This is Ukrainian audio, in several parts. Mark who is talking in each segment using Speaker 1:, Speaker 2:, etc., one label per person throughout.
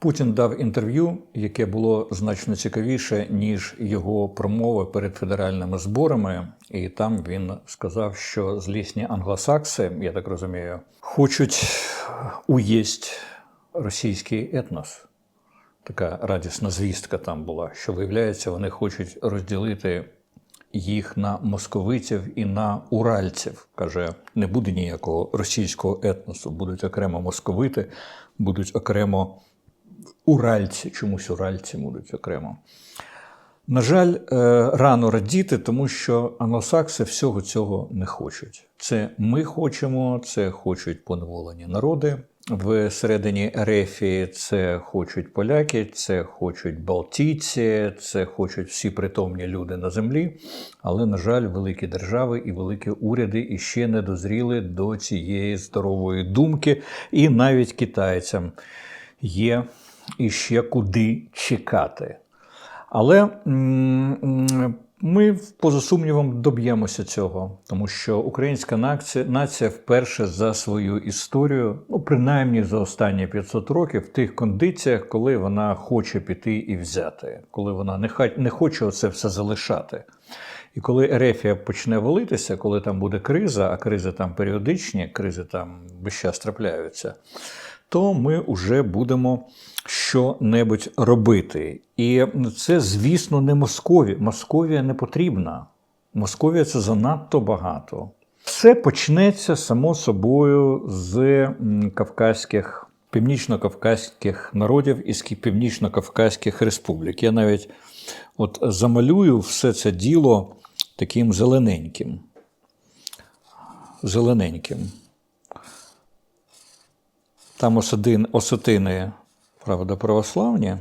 Speaker 1: Путін дав інтерв'ю, яке було значно цікавіше, ніж його промова перед федеральними зборами. І там він сказав, що злісні англосакси, я так розумію, хочуть уїсть російський етнос. Така радісна звістка там була, що виявляється, вони хочуть розділити їх на московитів і на уральців. Каже, не буде ніякого російського етносу, будуть окремо московити, будуть окремо уральці, чомусь уральці будуть окремо. На жаль, е, рано радіти, тому що англосакси всього цього не хочуть. Це ми хочемо, це хочуть поневолені народи. Всередині Ерефії це хочуть поляки, це хочуть Балтійці, це хочуть всі притомні люди на землі. Але, на жаль, великі держави і великі уряди іще не дозріли до цієї здорової думки, і навіть китайцям є іще куди чекати. Але ми, поза сумнівом, доб'ємося цього, тому що українська нація, вперше за свою історію, ну принаймні за останні 500 років, в тих кондиціях, коли вона хоче піти і взяти, коли вона не хоче це все залишати. І коли Ерефія почне валитися, коли там буде криза, а кризи там періодичні, кризи там весь час трапляються, то ми вже будемо що-небудь робити. І це, звісно, не Московія. Московія не потрібна. Московія це занадто багато. Все почнеться само собою з кавказьких, північно-кавказьких народів із північно-кавказьких республік. Я навіть от замалюю все це діло таким зелененьким. Зелененьким. Там осадин, осетини, правда, православні,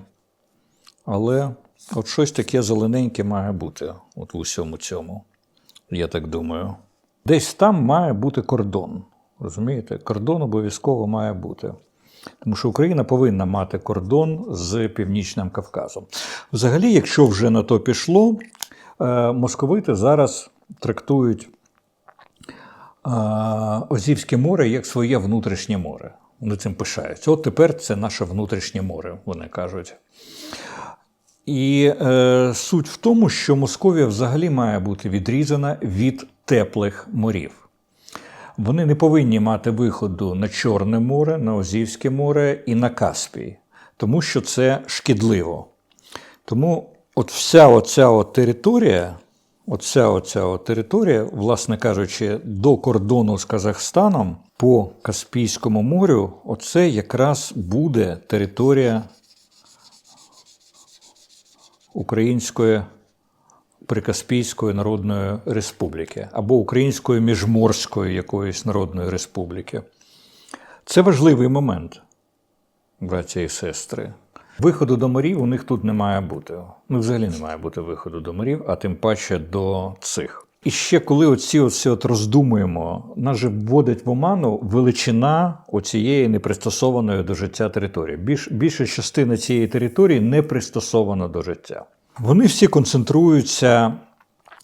Speaker 1: але от щось таке зелененьке має бути от в усьому цьому, я так думаю. Десь там має бути кордон. Розумієте? Кордон обов'язково має бути. Тому що Україна повинна мати кордон з Північним Кавказом. Взагалі, якщо вже на то пішло, е, московити зараз трактують е, Озівське море як своє внутрішнє море. Вони цим пишаються. От тепер це наше внутрішнє море, вони кажуть. І е, суть в тому, що Московія взагалі має бути відрізана від теплих морів. Вони не повинні мати виходу на Чорне море, на Озівське море і на Каспій, тому що це шкідливо. Тому от вся оця от територія, оця оця територія, власне кажучи, до кордону з Казахстаном по Каспійському морю, оце якраз буде територія Української Прикаспійської Народної Республіки або Української Міжморської якоїсь народної республіки. Це важливий момент, браття і сестри. Виходу до морів у них тут не має бути. Ну, взагалі не має бути виходу до морів, а тим паче до цих. І ще коли оці оці от роздумуємо, нас же вводить в оману величина оцієї непристосованої до життя території. Більш, більша частина цієї території не пристосована до життя. Вони всі концентруються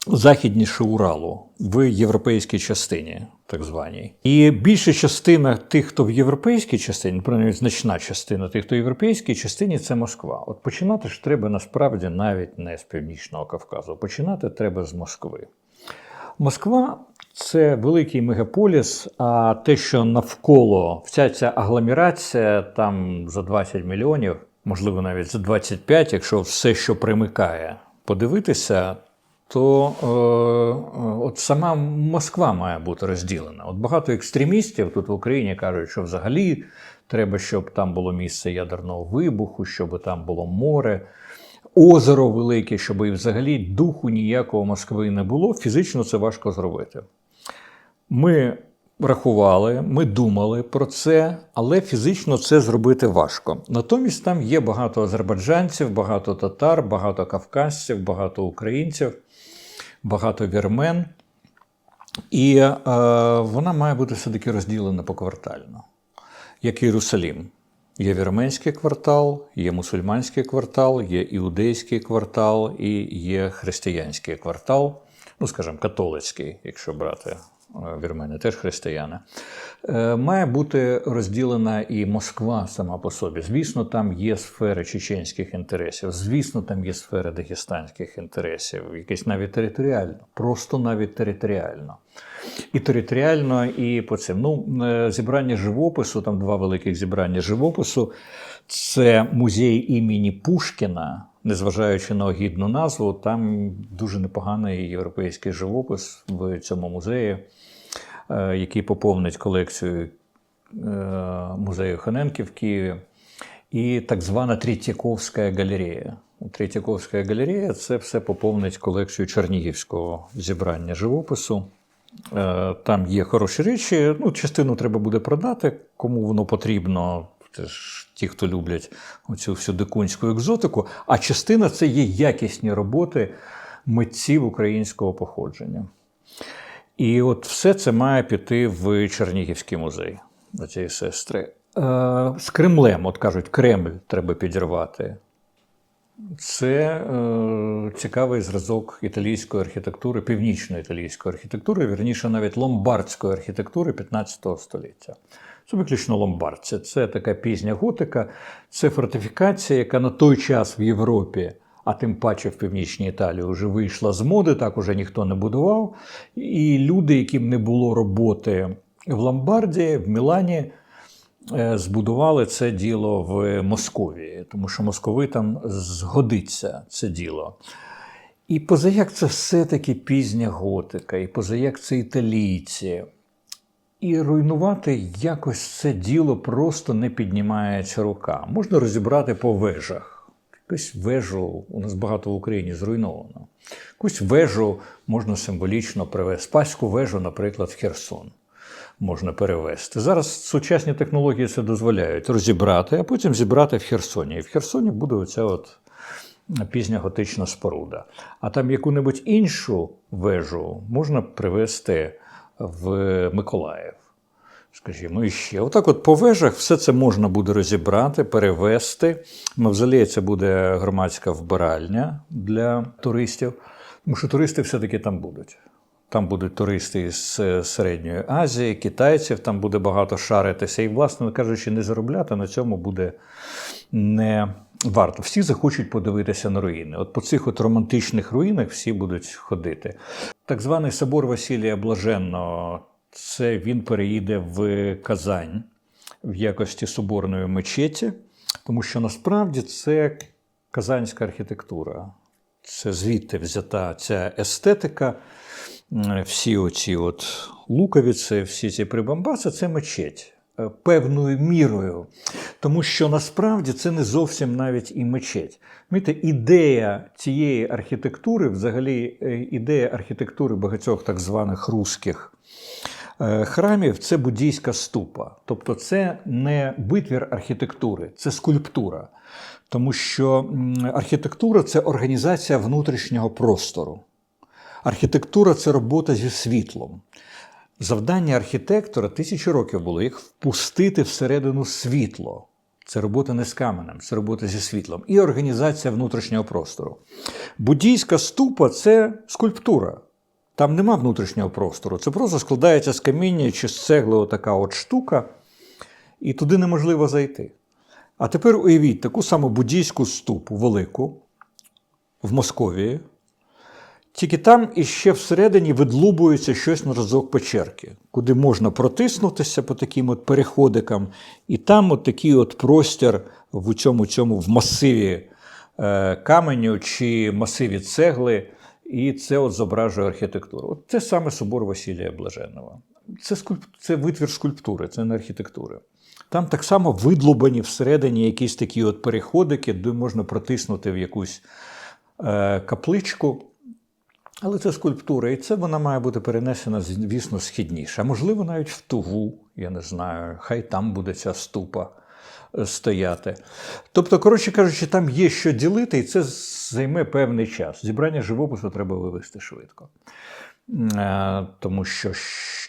Speaker 1: західніше Уралу в європейській частині, так званій. І більша частина тих, хто в європейській частині, принаймні значна частина тих, хто в європейській частині, це Москва. От починати ж треба насправді навіть не з Північного Кавказу. Починати треба з Москви. Москва це великий мегаполіс, а те, що навколо вся ця агломерація там за 20 мільйонів, можливо, навіть за 25, якщо все, що примикає, подивитися, то е, е, от сама Москва має бути розділена. От багато екстремістів тут в Україні кажуть, що взагалі треба, щоб там було місце ядерного вибуху, щоб там було море озеро велике, щоб і взагалі духу ніякого Москви не було. Фізично це важко зробити. Ми рахували, ми думали про це, але фізично це зробити важко. Натомість там є багато азербайджанців, багато татар, багато кавказців, багато українців, багато вірмен. І е, вона має бути все-таки розділена поквартально, як Єрусалім. Є вірменський квартал, є мусульманський квартал, є іудейський квартал і є християнський квартал, ну, скажімо, католицький, якщо брати вірмени, теж християни. Е, Має бути розділена і Москва сама по собі. Звісно, там є сфери чеченських інтересів, звісно, там є сфери дагестанських інтересів, якесь навіть територіально, просто навіть територіально. І територіально, і по цим. Ну, е, зібрання живопису, там два великих зібрання живопису. Це музей імені Пушкіна, незважаючи на огідну назву, там дуже непоганий європейський живопис в цьому музеї, е, який поповнить колекцію е, музею Ханенки в Києві. І так звана Третьяковська галерея. Третьяковська галерея це все поповнить колекцію Чернігівського зібрання живопису. Е, Там є хороші речі. Ну, частину треба буде продати, кому воно потрібно. Це ж ті, хто люблять оцю всю дикунську екзотику. А частина це є якісні роботи митців українського походження. І от все це має піти в Чернігівський музей до цієї сестри. Е, З Кремлем, от кажуть, Кремль треба підірвати. Це е, цікавий зразок італійської архітектури, північної італійської архітектури, вірніше навіть ломбардської архітектури 15 століття. Це виключно ломбардці. Це така пізня готика, це фортифікація, яка на той час в Європі, а тим паче в північній Італії, вже вийшла з моди, так уже ніхто не будував. І люди, яким не було роботи в Ломбардії, в Мілані, е, збудували це діло в Московії, тому що московитам згодиться це діло. І позаяк це все-таки пізня готика, і позаяк це італійці. І руйнувати якось це діло просто не піднімається рука. Можна розібрати по вежах. Якусь вежу у нас багато в Україні зруйновано. Якусь вежу можна символічно привезти. Спаську вежу, наприклад, в Херсон можна перевезти. Зараз сучасні технології це дозволяють розібрати, а потім зібрати в Херсоні. І в Херсоні буде оця от пізня готична споруда. А там яку-небудь іншу вежу можна привезти в Миколаїв. Скажімо, і ще. Отак, от по вежах все це можна буде розібрати, перевести. Мавзолей це буде громадська вбиральня для туристів, тому що туристи все-таки там будуть. Там будуть туристи з Середньої Азії, китайців, там буде багато шаритися. І, власне кажучи, не заробляти на цьому буде не варто. Всі захочуть подивитися на руїни. От по цих от романтичних руїнах всі будуть ходити. Так званий собор Василія Блаженного, це він переїде в Казань в якості соборної мечеті, тому що насправді це казанська архітектура. Це звідти взята ця естетика, всі оці от луковиці, всі ці прибамбаси це мечеть певною мірою. Тому що насправді це не зовсім навіть і мечеть. Знаєте, ідея цієї архітектури, взагалі, е, ідея архітектури багатьох так званих русських е, храмів це буддійська ступа. Тобто, це не витвір архітектури, це скульптура. Тому що архітектура це організація внутрішнього простору. Архітектура це робота зі світлом. Завдання архітектора тисячі років було їх впустити всередину світло. Це робота не з каменем, це робота зі світлом. І організація внутрішнього простору. Буддійська ступа це скульптура. Там нема внутрішнього простору. Це просто складається з каміння чи з цегли отака от штука, і туди неможливо зайти. А тепер уявіть таку саму буддійську ступу велику в Московії. Тільки там іще всередині видлубується щось на разок печерки, куди можна протиснутися по таким от переходикам, і там от такий от простір в цьому цьому в масиві е, каменю чи масиві цегли, і це от зображує архітектуру. От Це саме собор Василія Блаженного. Це, скульп... це витвір скульптури, це не архітектури. Там так само видлубані всередині якісь такі от переходики, де можна протиснути в якусь е, капличку. Але це скульптура, і це вона має бути перенесена, звісно, східніше. А можливо, навіть в тугу, я не знаю, хай там буде ця ступа е, стояти. Тобто, коротше кажучи, там є що ділити, і це займе певний час. Зібрання живопису треба вивести швидко. Е, Тому що,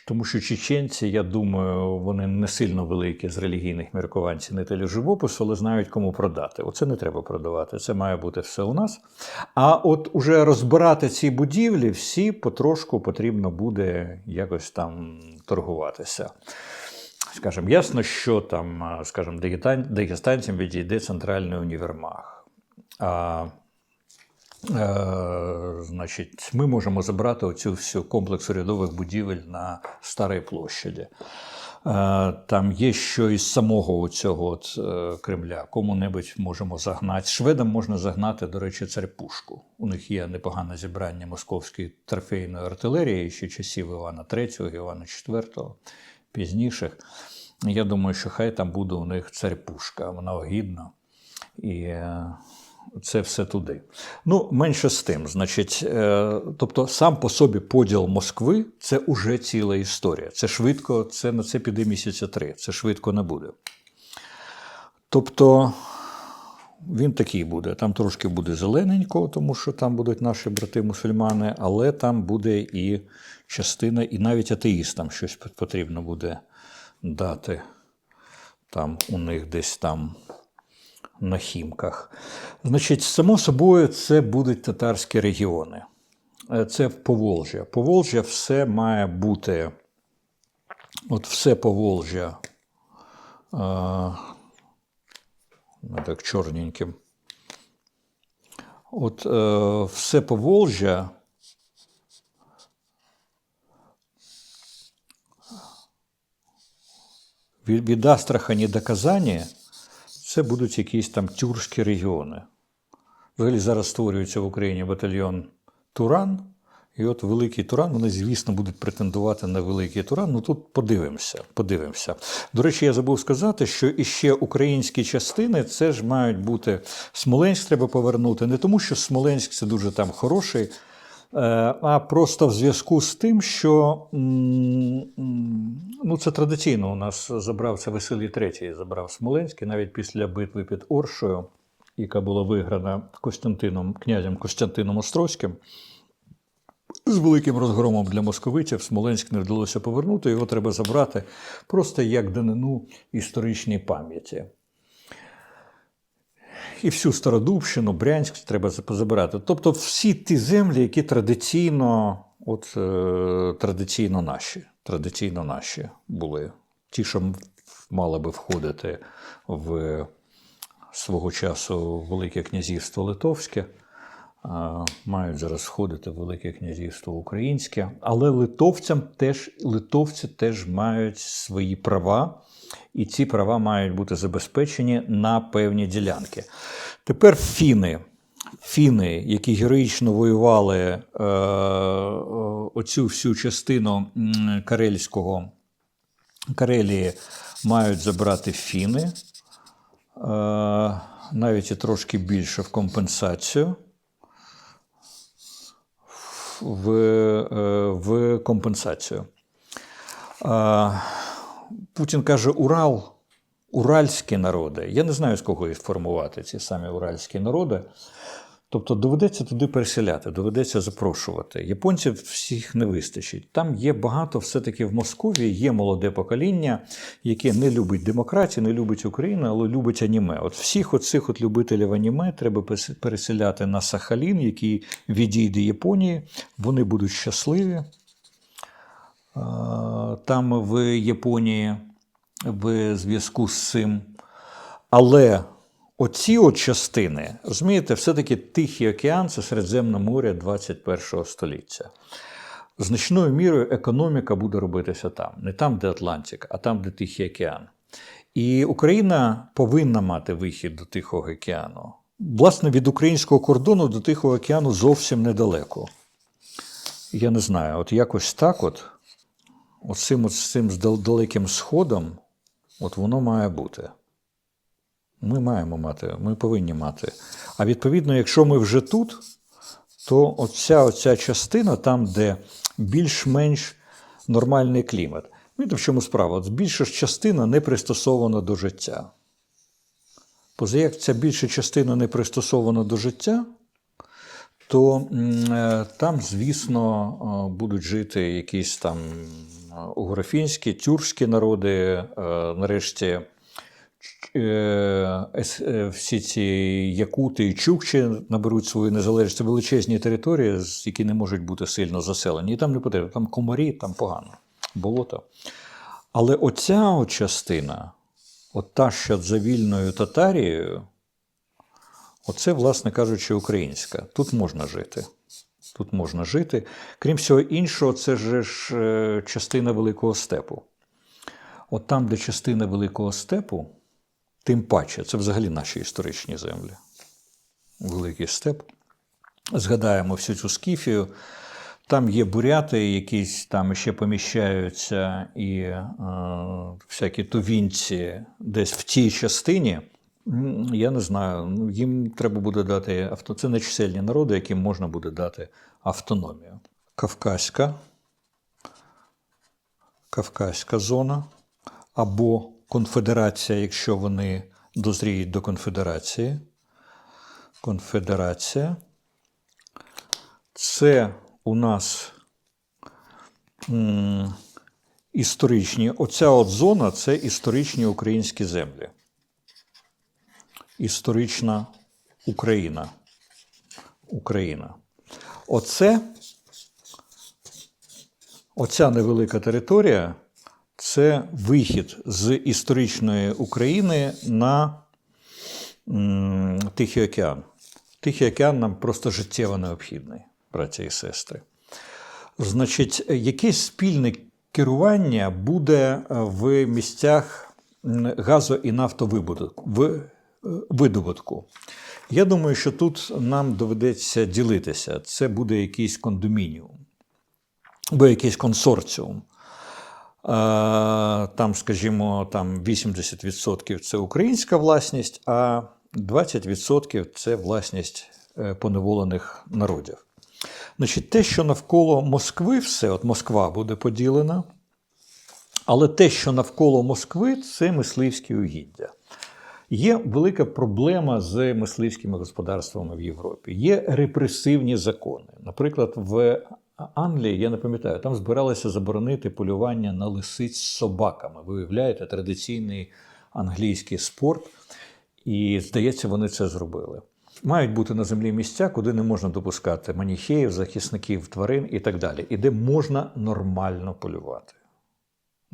Speaker 1: тому що чеченці, я думаю, вони не сильно великі з релігійних міркувань цінителі живопису, але знають, кому продати. Оце не треба продавати, це має бути все у нас. А от уже розбирати ці будівлі, всі потрошку потрібно буде якось там торгуватися. Скажімо, ясно, що там, дагестан- дагестанцям відійде центральний універмаг. А значить, ми можемо забрати оцю всю комплекс урядових будівель на Старій площаді. Е, Там є що із самого цього от, е, Кремля. Кому-небудь можемо загнати. Шведам можна загнати, до речі, царпушку. У них є непогане зібрання московської трофейної артилерії ще часів Івана III, Івана IV, пізніших. Я думаю, що хай там буде у них царпушка, вона огідна. І е, це все туди. Ну, менше з тим, значить, е, тобто сам по собі поділ Москви це уже ціла історія. Це швидко, це на це піде місяця три. Це швидко не буде. Тобто він такий буде. Там трошки буде зелененько, тому що там будуть наші брати-мусульмани, але там буде і частина, і навіть атеїстам щось потрібно буде дати. Там у них десь там на Хімках. Значить, само собою, це будуть татарські регіони. Е, Це Поволжя. Поволжя все має бути. От все Поволжя. е, ну, так чорненьким. От е, все Поволжя. Від, від Астрахані до Казані це будуть якісь там тюркські регіони. Взагалі зараз створюється в Україні батальйон Туран. І от Великий Туран, вони, звісно, будуть претендувати на Великий Туран. Ну тут подивимося. подивимося. До речі, я забув сказати, що іще українські частини це ж мають бути Смоленськ треба повернути. Не тому, що Смоленськ це дуже там хороший, а просто в зв'язку з тим, що ну, це традиційно у нас забрав це Василій III, забрав Смоленськ, і навіть після битви під Оршою, яка була виграна Костянтином, князем Костянтином Острозьким. З великим розгромом для московитів Смоленськ не вдалося повернути, його треба забрати просто як данину історичній пам'яті. І всю Стародубщину, Брянськ треба забирати. Тобто всі ті землі, які традиційно, от, е, традиційно наші, традиційно наші були. Ті, що мали би входити в свого часу Велике князівство Литовське, мають зараз входити в Велике князівство Українське. Але литовцям теж, литовці теж мають свої права, і ці права мають бути забезпечені на певні ділянки. Тепер фіни. Фіни, які героїчно воювали е, оцю всю частину Карельського Карелії, мають забрати фіни, е, навіть і трошки більше в компенсацію. В, е, в компенсацію. Путін каже: Урал, уральські народи. Я не знаю, з кого їх формувати ці самі уральські народи. Тобто доведеться туди переселяти, доведеться запрошувати. Японців всіх не вистачить. Там є багато, все-таки в Москві є молоде покоління, яке не любить демократію, не любить Україну, але любить аніме. От всіх оцих от любителів аніме треба переселяти на Сахалін, який відійде Японії. Вони будуть щасливі. Там в Японії в зв'язку з цим. Але оці от частини, розумієте, все-таки Тихий океан це Середземне море 21 століття. Значною мірою економіка буде робитися там, не там, де Атлантика, а там, де Тихий океан. І Україна повинна мати вихід до Тихого океану. Власне, від українського кордону до Тихого океану зовсім недалеко. Я не знаю, от якось так, от, от цим, з далеким сходом, от воно має бути. Ми маємо мати, ми повинні мати. А відповідно, якщо ми вже тут, то оця, оця частина, там, де більш-менш нормальний клімат. Видите, в чому справа? От більша частина не пристосована до життя. Поза як ця більша частина не пристосована до життя, то е, там, звісно, е, будуть жити якісь там е, угрофінські, тюркські народи, нарешті. Е, е, Всі ці якути і чукчі наберуть свою незалежність. Це величезні території, які не можуть бути сильно заселені. І там не потрібно, там комарі, там погано, болото. Але оця от частина, от та, що за вільною Татарією, оце, власне кажучи, українська. Тут можна жити. Тут можна жити. Крім всього іншого, це ж е, частина Великого степу. От там, де частина Великого степу, тим паче, це взагалі наші історичні землі. Великий степ. Згадаємо всю цю скіфію. Там є буряти, якісь там ще поміщаються, і е, всякі тувінці десь в тій частині. Я не знаю, ну, їм треба буде дати авто. Це нечисельні народи, яким можна буде дати автономію. Кавказька, Кавказька зона або конфедерація, якщо вони дозріють до конфедерації. Конфедерація. Це у нас історичні. Оця от зона це історичні українські землі. Історична Україна. Україна. Оце, оця невелика територія це вихід з історичної України на Тихий океан. Тихий океан нам просто життєво необхідний, браття і сестри. Значить, якесь спільне керування буде е, в місцях газо- і нафтовидобутку. е. Я думаю, що тут нам доведеться ділитися. Це буде якийсь кондомініум, або якийсь консорціум. Е, Там, скажімо, там 80% це українська власність, а 20% це власність е, поневолених народів. Значить, те, що навколо Москви, все, от Москва буде поділена, але те, що навколо Москви, це мисливські угіддя. Є велика проблема з мисливськими господарствами в Європі. Є репресивні закони. Наприклад, в Англії, я не пам'ятаю, там збиралися заборонити полювання на лисиць з собаками. Ви уявляєте, традиційний англійський спорт. І, здається, вони це зробили. Мають бути на землі місця, куди не можна допускати маніхеїв, захисників тварин і так далі, і де можна нормально полювати.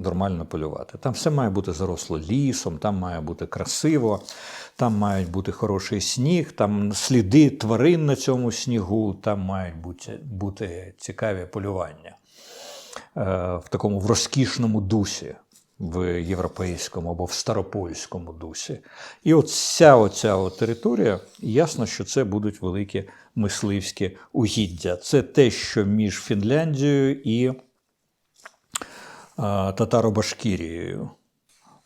Speaker 1: Нормально полювати. Там все має бути заросло лісом, там має бути красиво, там мають бути хороший сніг, там сліди тварин на цьому снігу, там мають бути, бути цікаві полювання е, в такому в розкішному дусі, в європейському або в старопольському дусі. І от вся оця от територія, ясно, що це будуть великі мисливські угіддя. Це те, що між Фінляндією і Татаро-Башкірією.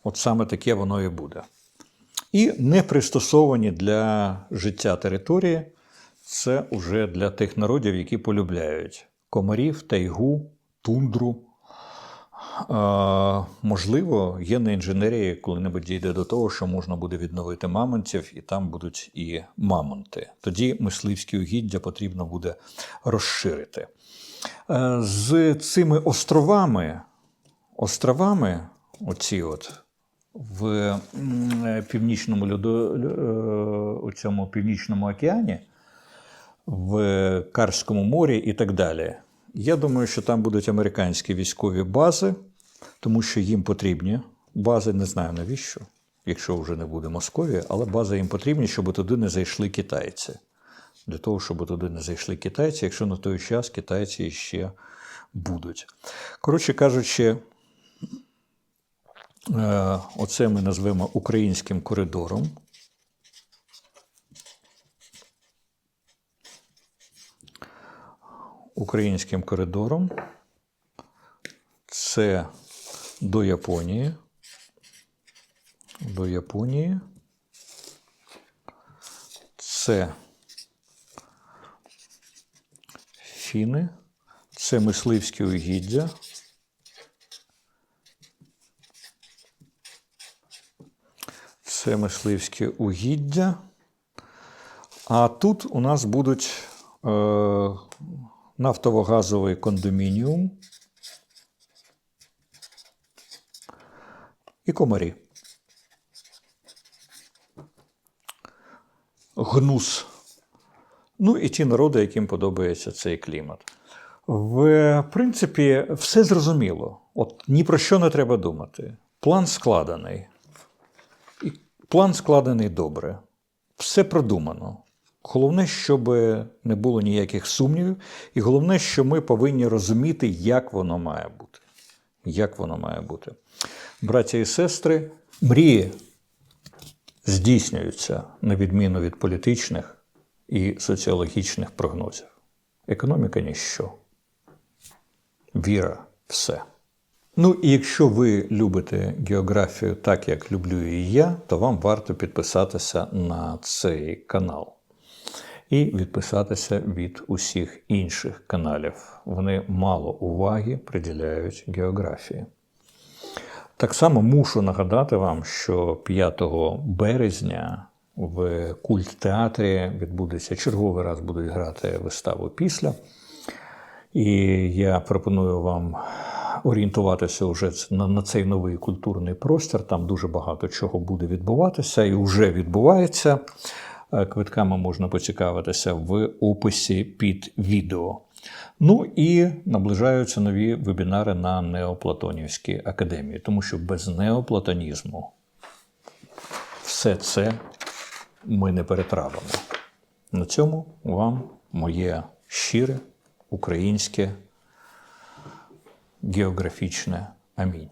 Speaker 1: От саме таке воно і буде. І не пристосовані для життя території. Це вже для тих народів, які полюбляють комарів, тайгу, тундру. Е, можливо, генна інженерія коли-небудь дійде до того, що можна буде відновити мамонтів, і там будуть і мамонти. Тоді мисливські угіддя потрібно буде розширити. Е, з цими островами, островами, оці от в м, північному льодо, е, у цьому північному океані, в Карському морі і так далі. Я думаю, що там будуть американські військові бази, тому що їм потрібні бази, не знаю навіщо, якщо вже не буде Московії, але бази їм потрібні, щоб туди не зайшли китайці. Для того, щоб туди не зайшли китайці, якщо на той час китайці ще будуть. Коротше кажучи, е, оце ми назвемо українським коридором. Українським коридором. Це до Японії. До Японії. Це Фіни. Це мисливські угіддя. Це мисливське угіддя. А тут у нас будуть нафтово-газовий кондомініум і комарі. Гнус. Ну і ті народи, яким подобається цей клімат. В принципі, все зрозуміло. От ні про що не треба думати. План складений. План складений добре. Все продумано. Головне, щоб не було ніяких сумнівів, і головне, що ми повинні розуміти, як воно має бути. Як воно має бути. Браття і сестри, мрії здійснюються на відміну від політичних і соціологічних прогнозів. Економіка ніщо. Віра все. Ну і якщо ви любите географію так, як люблю і я, то вам варто підписатися на цей канал і відписатися від усіх інших каналів. Вони мало уваги приділяють географії. Так само мушу нагадати вам, що 5 березня в культ-театрі відбудеться черговий раз будуть грати виставу після. І я пропоную вам орієнтуватися вже на, на цей новий культурний простір. Там дуже багато чого буде відбуватися і вже відбувається. Е, Квитками можна поцікавитися в описі під відео. Ну і наближаються нові вебінари на Неоплатонівській академії, тому що без неоплатонізму все це ми не перетравимо. На цьому вам моє щире українське географічне амінь.